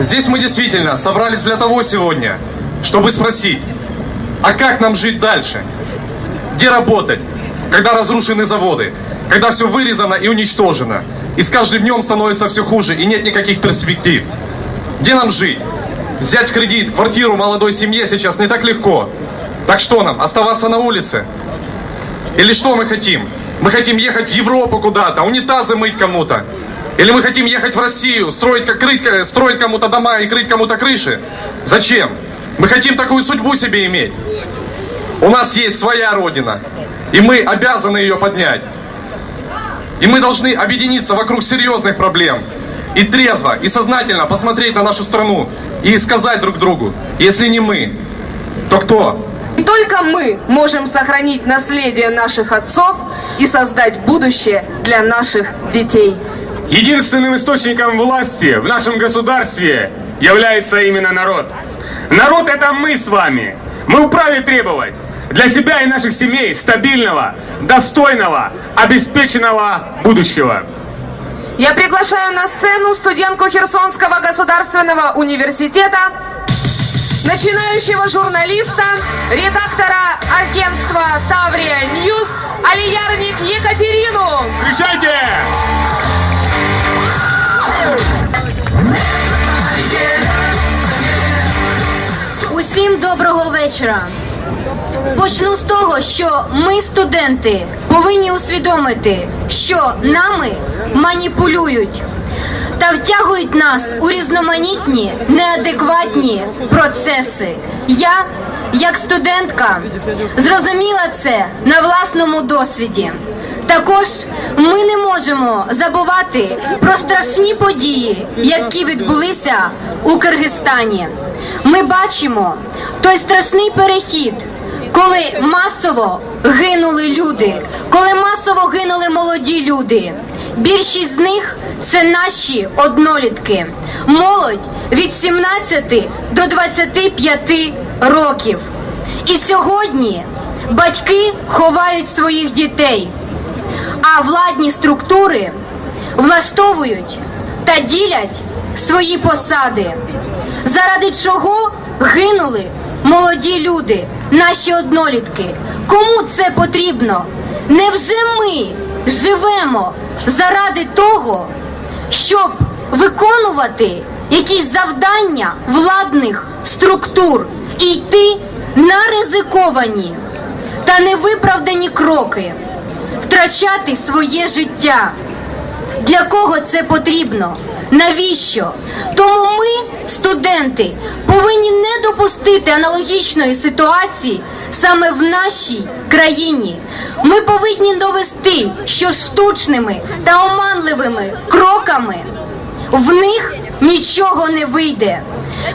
Здесь мы действительно собрались для того сегодня, чтобы спросить, а как нам жить дальше? Где работать, когда разрушены заводы, когда все вырезано и уничтожено, и с каждым днем становится все хуже и нет никаких перспектив? Где нам жить? Взять кредит, квартиру молодой семье сейчас не так легко. Так что нам, оставаться на улице? Или что мы хотим? Мы хотим ехать в Европу куда-то, унитазы мыть кому-то. Или мы хотим ехать в Россию, строить, как, крыть, э, строить кому-то дома и крыть кому-то крыши? Зачем? Мы хотим такую судьбу себе иметь. У нас есть своя родина, и мы обязаны ее поднять. И мы должны объединиться вокруг серьезных проблем. И трезво, и сознательно посмотреть на нашу страну и сказать друг другу, если не мы, то кто? Только мы можем сохранить наследие наших отцов и создать будущее для наших детей. Единственным источником власти в нашем государстве является именно народ. Народ это мы с вами. Мы вправе требовать для себя и наших семей стабильного, достойного, обеспеченного будущего. Я приглашаю на сцену студентку Херсонского государственного университета, начинающего журналиста, редактора агентства Таврия Ньюс Алиярник Екатерину. Встречайте! Усім доброго вечора. Почну з того, що ми, студенти, повинні усвідомити, що нами маніпулюють та втягують нас у різноманітні неадекватні процеси. Я, як студентка, зрозуміла це на власному досвіді. Також ми не можемо забувати про страшні події, які відбулися у Киргизстані. Ми бачимо той страшний перехід, коли масово гинули люди, коли масово гинули молоді люди. Більшість з них це наші однолітки, молодь від 17 до 25 років. І сьогодні батьки ховають своїх дітей, а владні структури влаштовують та ділять свої посади, заради чого гинули молоді люди, наші однолітки. Кому це потрібно? Невже ми живемо заради того, щоб виконувати якісь завдання владних структур і йти на ризиковані та невиправдані кроки, втрачати своє життя? Для кого це потрібно? Навіщо? Тому ми, студенти, повинні не допустити аналогічної ситуації саме в нашій країні. Ми повинні довести, що штучними та оманливими кроками в них нічого не вийде.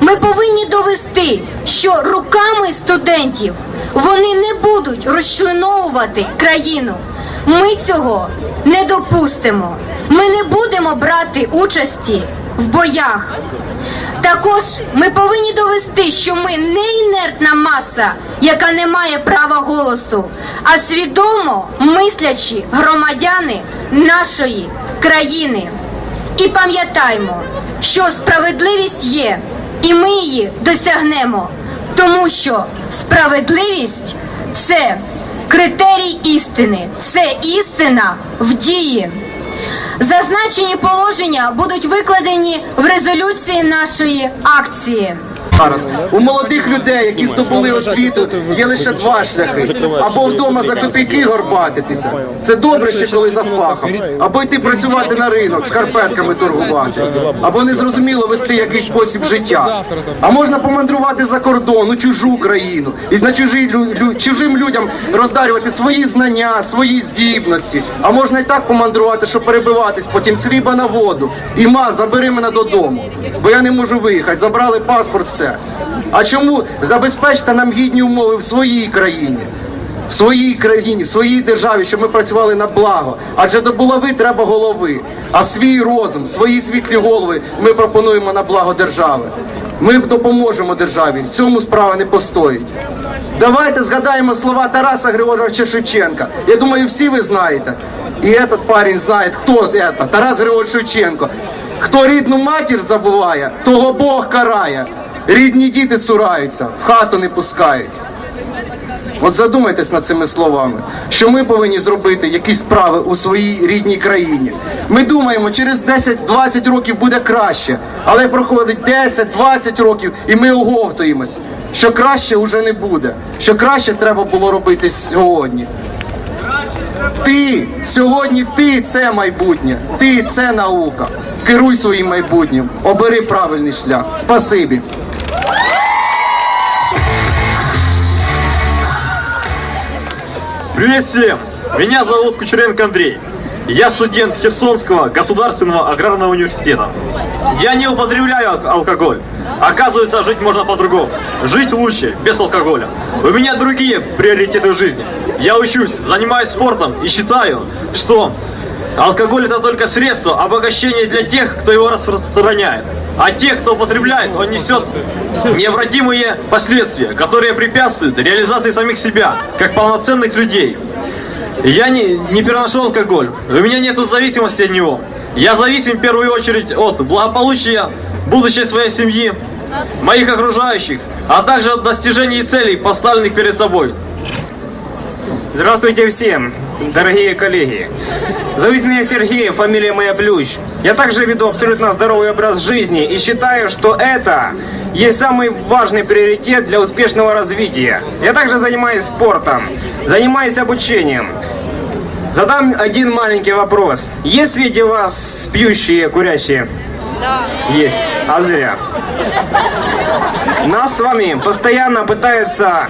Ми повинні довести, що руками студентів вони не будуть розчленовувати країну. Ми цього не допустимо. Ми не будемо брати участі в боях. Також ми повинні довести, що ми не інертна маса, яка не має права голосу, а свідомо мислячі громадяни нашої країни. І пам'ятаймо, що справедливість є, і ми її досягнемо, тому що справедливість це критерій істини, це істина в дії. Зазначені положення будуть викладені в резолюції нашої акції. Зараз у молодих людей, які здобули освіту, є лише два шляхи: або вдома за копійки горбатитися. Це добре, ще коли за фахом, або йти працювати на ринок, шкарпетками торгувати, або незрозуміло вести якийсь спосіб життя. А можна помандрувати за кордон, у чужу країну і на чужі лю- чужим людям роздарювати свої знання, свої здібності. А можна і так помандрувати, щоб перебиватись потім з хліба на воду. І ма, забери мене додому, бо я не можу виїхати. Забрали паспорт, все. А чому забезпечте нам гідні умови в своїй країні? В своїй країні, в своїй державі, щоб ми працювали на благо. Адже до булави треба голови. А свій розум, свої світлі голови ми пропонуємо на благо держави. Ми допоможемо державі. В цьому справа не постоїть. Давайте згадаємо слова Тараса Григоровича Шевченка. Я думаю, всі ви знаєте. І этот парень знає, хто це. Тарас Григорович Шевченко. Хто рідну матір забуває, того Бог карає. Рідні діти цураються, в хату не пускають. От задумайтесь над цими словами, що ми повинні зробити якісь справи у своїй рідній країні. Ми думаємо, через 10-20 років буде краще, але проходить 10-20 років, і ми оговтуємось, що краще вже не буде, що краще треба було робити сьогодні. Ти сьогодні ти це майбутнє, ти це наука. Керуй своїм майбутнім, обери правильний шлях. Спасибі. Привет всем! Меня зовут Кучеренко Андрей. Я студент Херсонского государственного аграрного университета. Я не употребляю ал- алкоголь. Оказывается, жить можно по-другому. Жить лучше, без алкоголя. У меня другие приоритеты в жизни. Я учусь, занимаюсь спортом и считаю, что алкоголь это только средство обогащения для тех, кто его распространяет. А те, кто употребляет, он несет необратимые последствия, которые препятствуют реализации самих себя, как полноценных людей. Я не, не переношу алкоголь. У меня нет зависимости от него. Я зависим в первую очередь от благополучия будущей своей семьи, моих окружающих, а также от достижений целей, поставленных перед собой. Здравствуйте всем, дорогие коллеги. Зовут меня Сергей, фамилия моя Плющ. Я также веду абсолютно здоровый образ жизни и считаю, что это есть самый важный приоритет для успешного развития. Я также занимаюсь спортом, занимаюсь обучением. Задам один маленький вопрос. Есть ли у вас пьющие, курящие? Да. Есть. А зря. Нас с вами постоянно пытаются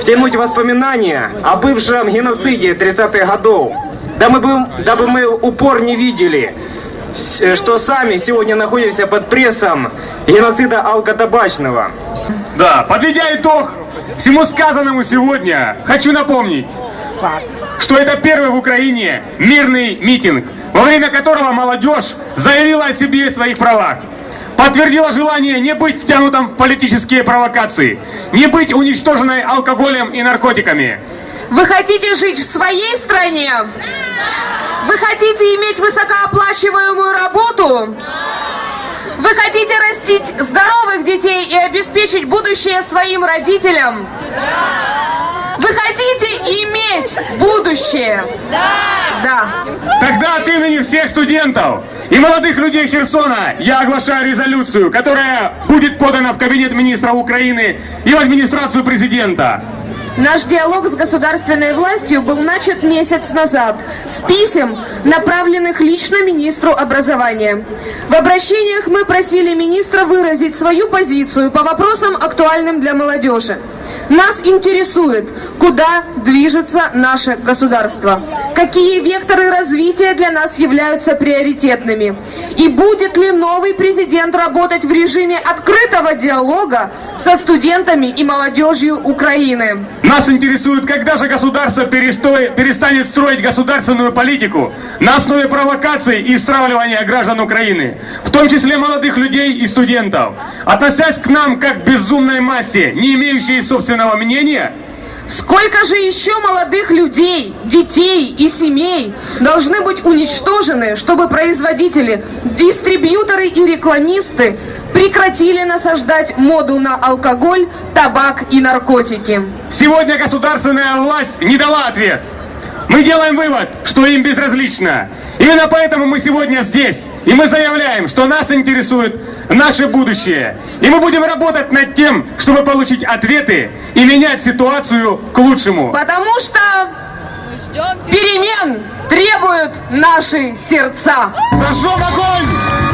втянуть воспоминания о бывшем геноциде 30-х годов. Дабы, бы- дабы мы упор не видели, что сами сегодня находимся под прессом геноцида алкотабачного. Да, подведя итог всему сказанному сегодня, хочу напомнить, что это первый в Украине мирный митинг, во время которого молодежь заявила о себе и своих правах. Подтвердила желание не быть втянутым в политические провокации, не быть уничтоженной алкоголем и наркотиками. Вы хотите жить в своей стране? Вы хотите иметь высокооплачиваемую работу? Вы хотите растить здоровых детей и обеспечить будущее своим родителям? Вы хотите иметь будущее? Да. Тогда от имени всех студентов и молодых людей Херсона я оглашаю резолюцию, которая будет подана в Кабинет министра Украины и в администрацию президента. Наш диалог с государственной властью был начат месяц назад с писем, направленных лично министру образования. В обращениях мы просили министра выразить свою позицию по вопросам, актуальным для молодежи. Нас интересует, куда движется наше государство, какие векторы развития для нас являются приоритетными, и будет ли новый президент работать в режиме открытого диалога со студентами и молодежью Украины. Нас интересует, когда же государство перестой- перестанет строить государственную политику на основе провокаций и стравливания граждан Украины, в том числе молодых людей и студентов, относясь к нам как к безумной массе, не имеющей собственного мнения, Сколько же еще молодых людей, детей и семей должны быть уничтожены, чтобы производители, дистрибьюторы и рекламисты прекратили насаждать моду на алкоголь, табак и наркотики? Сегодня государственная власть не дала ответ. Мы делаем вывод, что им безразлично. Именно поэтому мы сегодня здесь. И мы заявляем, что нас интересует наше будущее. И мы будем работать над тем, чтобы получить ответы и менять ситуацию к лучшему. Потому что перемен требуют наши сердца. Зажжем огонь!